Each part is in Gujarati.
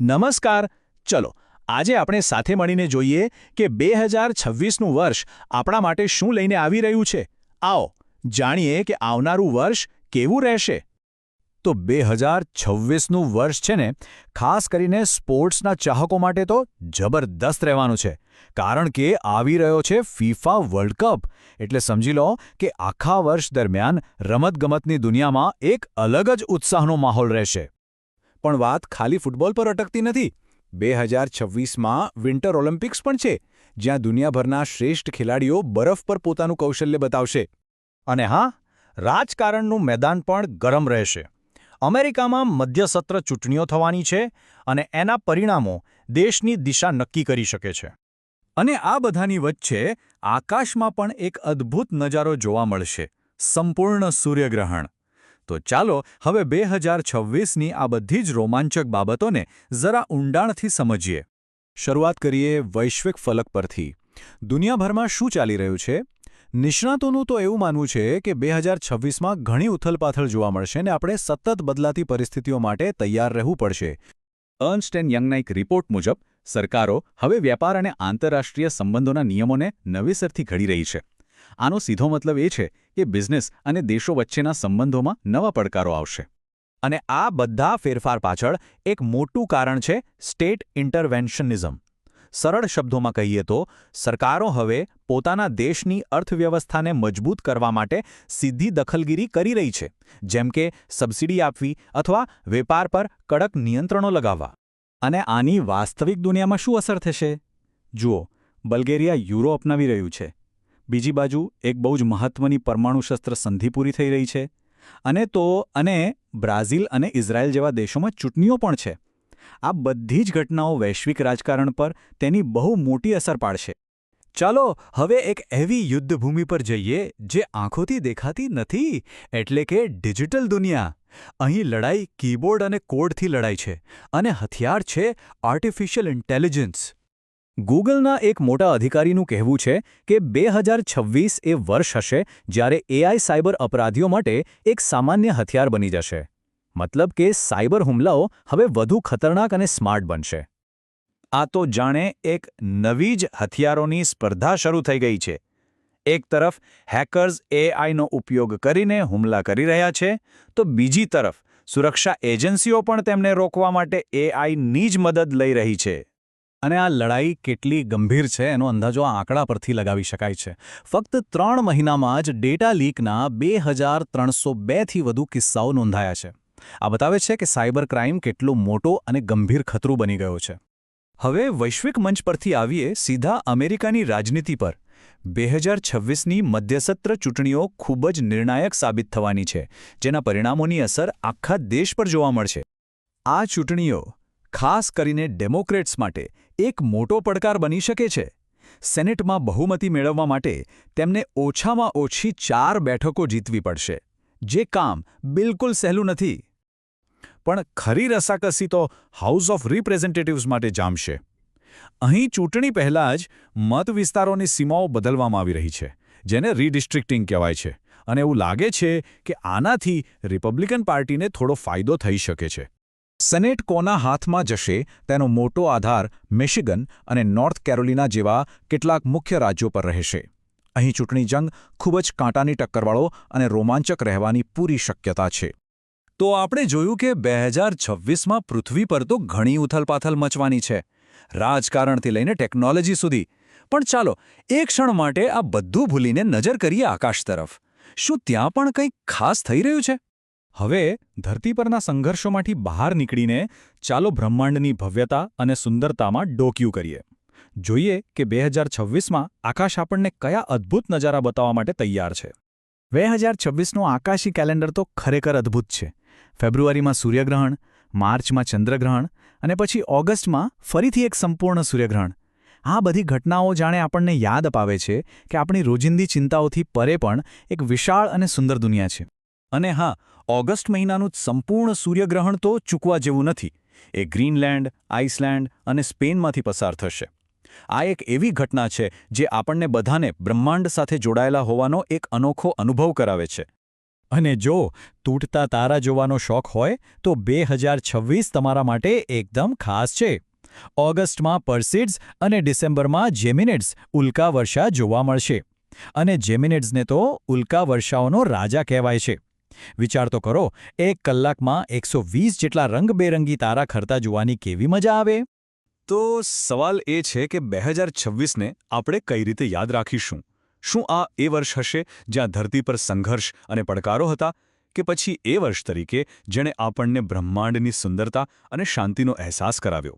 નમસ્કાર. ચલો, આજે આપણે સાથે મળીને જોઈએ કે બે હજાર છવ્વીસનું વર્ષ આપણા માટે શું લઈને આવી રહ્યું છે. આવો, જાણીએ કે આવનારું વર્ષ કેવું રહેશે. તો બે હજાર છવ્વીસનું વર્ષ છે ને, ખાસ કરીને સ્પોર્ટ્સના ચાહકો માટે તો જબરદસ્ત રહેવાનું છે. કારણ કે આવી રહ્યો છે ફીફા વર્લ્ડ કપ. એટલે સમજી લો કે આખા વર્ષ દરમિયાન રમતગમતની દુનિયામાં એક અલગ જ ઉત્સાહનો માહોલ રહેશે. પણ વાત ખાલી ફૂટબોલ પર અટકતી નથી. બે હજાર છવ્વીસમાં વિન્ટર ઓલિમ્પિક્સ પણ છે, જ્યાં દુનિયાભરના શ્રેષ્ઠ ખેલાડીઓ બરફ પર પોતાનું કૌશલ્ય બતાવશે. અને હા, રાજકારણનું મેદાન પણ ગરમ રહેશે. અમેરિકામાં મધ્યસત્ર ચૂંટણીઓ થવાની છે અને એના પરિણામો દેશની દિશા નક્કી કરી શકે છે. અને આ બધાની વચ્ચે આકાશમાં પણ એક અદ્ભુત નજારો જોવા મળશે. સંપૂર્ણ સૂર્યગ્રહણ. તો ચાલો હવે બે હજાર છવ્વીસની આ બધી જ રોમાંચક બાબતોને જરા ઊંડાણથી સમજીએ. શરૂઆત કરીએ વૈશ્વિક ફલક પરથી. દુનિયાભરમાં શું ચાલી રહ્યું છે? નિષ્ણાતોનું તો એવું માનવું છે કે બે હજાર છવ્વીસમાં ઘણી ઉથલપાથલ જોવા મળશે ને આપણે સતત બદલાતી પરિસ્થિતિઓ માટે તૈયાર રહેવું પડશે. અર્ન્સ્ટ એન્ડ યંગના એક રિપોર્ટ મુજબ, સરકારો હવે વ્યાપાર અને આંતરરાષ્ટ્રીય સંબંધોના નિયમોને નવેસરથી ઘડી રહી છે. આનો સીધો મતલબ એ છે કે બિઝનેસ અને દેશો વચ્ચેના સંબંધોમાં નવા પડકારો આવશે. અને આ બધા ફેરફાર પાછળ એક મોટું કારણ છે સ્ટેટ ઇન્ટરવેન્શનિઝમ. સરળ શબ્દોમાં કહીએ તો, સરકારો હવે પોતાના દેશની અર્થવ્યવસ્થાને મજબૂત કરવા માટે સીધી દખલગીરી કરી રહી છે, જેમ કે સબસિડી આપવી અથવા વેપાર પર કડક નિયંત્રણો લગાવવા. અને આની વાસ્તવિક દુનિયામાં શું અસર થશે? જુઓ, બલ્ગેરિયા યુરો અપનાવી રહ્યું છે. બીજી બાજુ એક બહુ જ મહત્વની પરમાણુ શસ્ત્ર સંધિ પૂરી થઈ રહી છે. અને તો, અને બ્રાઝિલ અને ઇઝરાયલ જેવા દેશોમાં ચૂંટણીઓ પણ છે. આ બધી જ ઘટનાઓ વૈશ્વિક રાજકારણ પર તેની બહુ મોટી અસર પાડશે. ચાલો, હવે એક એવી યુદ્ધભૂમિ પર જઈએ જે આંખોથી દેખાતી નથી, એટલે કે ડિજિટલ દુનિયા. અહીં લડાઈ કીબોર્ડ અને કોડથી લડાઈ છે, અને હથિયાર છે આર્ટિફિશિયલ ઇન્ટેલિજન્સ ગૂગલના એક મોટા અધિકારીનું કહેવું છે કે બે હજાર છવ્વીસ એ વર્ષ હશે જ્યારે એઆઈ સાયબર અપરાધીઓ માટે એક સામાન્ય હથિયાર બની જશે. મતલબ કે સાયબર હુમલાઓ હવે વધુ ખતરનાક અને સ્માર્ટ બનશે. આ તો જાણે એક નવી જ હથિયારોની સ્પર્ધા શરૂ થઈ ગઈ છે. એક તરફ હેકર્સ એઆઈનો ઉપયોગ કરીને હુમલા કરી રહ્યા છે, તો બીજી તરફ સુરક્ષા એજન્સીઓ પણ તેમને રોકવા માટે એઆઈની જ મદદ લઈ રહી છે. અને આ લડાઈ કેટલી ગંભીર છે એનો અંદાજો આ આંકડા પરથી લગાવી શકાય છે. ફક્ત ત્રણ મહિનામાં જ ડેટા લીકના બે હજાર ત્રણસો બેથી વધુ કિસ્સાઓ નોંધાયા છે. આ બતાવે છે કે સાયબર ક્રાઇમ કેટલો મોટો અને ગંભીર ખતરો બની ગયો છે. હવે વૈશ્વિક મંચ પરથી આવીએ સીધા અમેરિકાની રાજનીતિ પર. બે હજાર છવ્વીસની મધ્યસત્ર ચૂંટણીઓ ખૂબ જ નિર્ણાયક સાબિત થવાની છે, જેના પરિણામોની અસર આખા દેશ પર જોવા મળશે. આ ચૂંટણીઓ ખાસ કરીને ડેમોક્રેટ્સ માટે એક મોટો પડકાર બની શકે છે. સેનેટમાં બહુમતી મેળવવા માટે તેમને ઓછામાં ઓછી ચાર બેઠકો જીતવી પડશે, જે કામ બિલકુલ સહેલું નથી. પણ ખરી રસાકસી તો હાઉસ ઓફ રિપ્રેઝેન્ટેટિવ્સ માટે જામશે. અહીં ચૂંટણી પહેલાં જ મત વિસ્તારોની સીમાઓ બદલવામાં આવી રહી છે, જેને રીડિસ્ટ્રિક્ટિંગ કહેવાય છે, અને એવું લાગે છે કે આનાથી રિપબ્લિકન પાર્ટીને થોડો ફાયદો થઈ શકે છે. સેનેટ કોના હાથમાં જશે તેનો મોટો આધાર મિશિગન અને નોર્થ કેરોલિના જેવા કેટલાક મુખ્ય રાજ્યો પર રહેશે. અહીં ચૂંટણી જંગ ખૂબ જ કાંટાની ટક્કરવાળો અને રોમાંચક રહેવાની પૂરી શક્યતા છે. તો આપણે જોયું કે બે હજાર છવ્વીસમાં પૃથ્વી પર તો ઘણી ઉથલપાથલ મચવાની છે. રાજકારણથી લઈને ટેકનોલોજી સુધી. પણ ચાલો, એક ક્ષણ માટે આ બધું ભૂલીને નજર કરીએ આકાશ તરફ. શું ત્યાં પણ કંઈક ખાસ થઈ રહ્યું છે? હવે ધરતી પરના સંઘર્ષોમાંથી બહાર નીકળીને ચાલો બ્રહ્માંડની ભવ્યતા અને સુંદરતામાં ડોક્યું કરીએ. જોઈએ કે બે હજાર છવ્વીસમાં આકાશ આપણને કયા અદ્ભુત નજારા બતાવવા માટે તૈયાર છે. બે હજાર છવ્વીસનું આકાશી કેલેન્ડર તો ખરેખર અદ્ભુત છે. ફેબ્રુઆરીમાં સૂર્યગ્રહણ, માર્ચમાં ચંદ્રગ્રહણ અને પછી ઓગસ્ટમાં ફરીથી એક સંપૂર્ણ સૂર્યગ્રહણ. આ બધી ઘટનાઓ જાણે આપણને યાદ અપાવે છે કે આપણી રોજિંદી ચિંતાઓથી પરે પણ એક વિશાળ અને સુંદર દુનિયા છે. અને હા, ઓગસ્ટ મહિનાનું સંપૂર્ણ સૂર્યગ્રહણ તો ચૂકવા જેવું નથી. એ ગ્રીનલેન્ડ, આઇસલેન્ડ અને સ્પેનમાંથી પસાર થશે. આ એક એવી ઘટના છે જે આપણને બધાને બ્રહ્માંડ સાથે જોડાયેલા હોવાનો એક અનોખો અનુભવ કરાવે છે. અને જો તૂટતા તારા જોવાનો શોખ હોય, તો બે તમારા માટે એકદમ ખાસ છે. ઓગસ્ટમાં પર્સિડ્સ અને ડિસેમ્બરમાં જેમિનેટ્સ ઉલ્કા વર્ષા જોવા મળશે. અને જેમિનેટ્સને તો ઉલ્કા વર્ષાઓનો રાજા કહેવાય છે. વિચાર તો કરો, એક કલાકમાં એકસો વીસ જેટલા રંગબેરંગી તારા ખરતા જોવાની કેવી મજા આવે? તો સવાલ એ છે કે બે હજાર છવ્વીસને આપણે કઈ રીતે યાદ રાખીશું? શું આ એ વર્ષ હશે જ્યાં ધરતી પર સંઘર્ષ અને પડકારો હતા કે પછી એ વર્ષ તરીકે જેણે આપણને બ્રહ્માંડની સુંદરતા અને શાંતિનો અહેસાસ કરાવ્યો?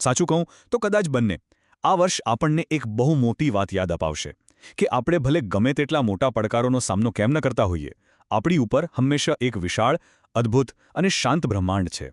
સાચું કહું તો કદાચ બંને. આ વર્ષ આપણને એક બહુ મોટી વાત યાદ અપાવશે કે આપણે ભલે ગમે તેટલા મોટા પડકારોનો સામનો કેમ ન કરતા હોઈએ આપણી ઉપર હંમેશા એક વિશાળ અદ્ભુત અને શાંત બ્રહ્માંડ છે.